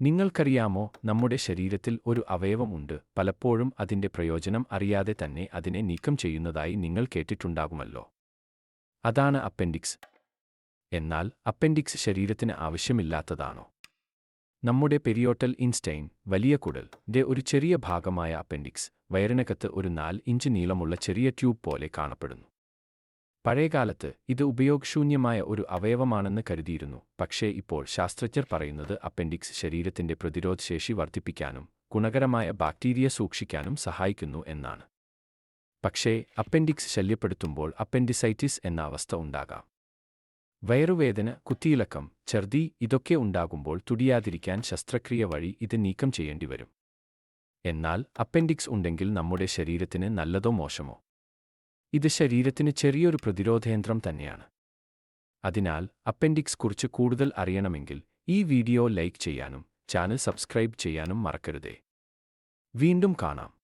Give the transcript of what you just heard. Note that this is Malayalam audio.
നിങ്ങൾക്കറിയാമോ നമ്മുടെ ശരീരത്തിൽ ഒരു അവയവം ഉണ്ട്. പലപ്പോഴും അതിന്റെ പ്രയോജനം അറിയാതെ തന്നെ അതിനെ നീക്കം ചെയ്യുന്നതായി നിങ്ങൾ കേട്ടിട്ടുണ്ടാകുമല്ലോ. അതാണ് അപ്പെൻഡിക്സ്. എന്നാൽ അപ്പെൻഡിക്സ് ശരീരത്തിന് ആവശ്യമില്ലാത്തതാണോ? നമ്മുടെ പെരിയോട്ടൽ ഇൻസ്റ്റൈൻ വലിയ കുടൽ ഒരു ചെറിയ ഭാഗമായ അപ്പെൻഡിക്സ് വയറിനകത്ത് ഒരു നാല് ഇഞ്ച് നീളമുള്ള ചെറിയ ട്യൂബ് പോലെ കാണപ്പെടുന്നു. പഴയകാലത്ത് ഇത് ഉപയോഗശൂന്യമായ ഒരു അവയവമാണെന്ന് കരുതിയിരുന്നു. പക്ഷേ ഇപ്പോൾ ശാസ്ത്രജ്ഞർ പറയുന്നത് അപ്പെൻഡിക്സ് ശരീരത്തിന്റെ പ്രതിരോധശേഷി വർദ്ധിപ്പിക്കാനും ഗുണകരമായ ബാക്ടീരിയ സൂക്ഷിക്കാനും സഹായിക്കുന്നു എന്നാണ്. പക്ഷേ അപ്പെൻഡിക്സ് ശല്യപ്പെടുത്തുമ്പോൾ അപ്പെൻഡിസൈറ്റിസ് എന്ന അവസ്ഥ ഉണ്ടാകാം. വയറുവേദന കുത്തിയിളക്കം ഛർദി ഇതൊക്കെ ഉണ്ടാകുമ്പോൾ തുടിയാതിരിക്കാൻ ശസ്ത്രക്രിയ വഴി ഇത് നീക്കം ചെയ്യേണ്ടിവരും. എന്നാൽ അപ്പെൻഡിക്സ് ഉണ്ടെങ്കിൽ നമ്മുടെ ശരീരത്തിന് നല്ലതോ മോശമോ? ഇത് ശരീരത്തിന് ചെറിയൊരു പ്രതിരോധയന്ത്രം തന്നെയാണ്. അതിനാൽ അപ്പെൻഡിക്സ് കുറിച്ച് കൂടുതൽ അറിയണമെങ്കിൽ ഈ വീഡിയോ ലൈക്ക് ചെയ്യാനും ചാനൽ സബ്സ്ക്രൈബ് ചെയ്യാനും മറക്കരുതേ. വീണ്ടും കാണാം.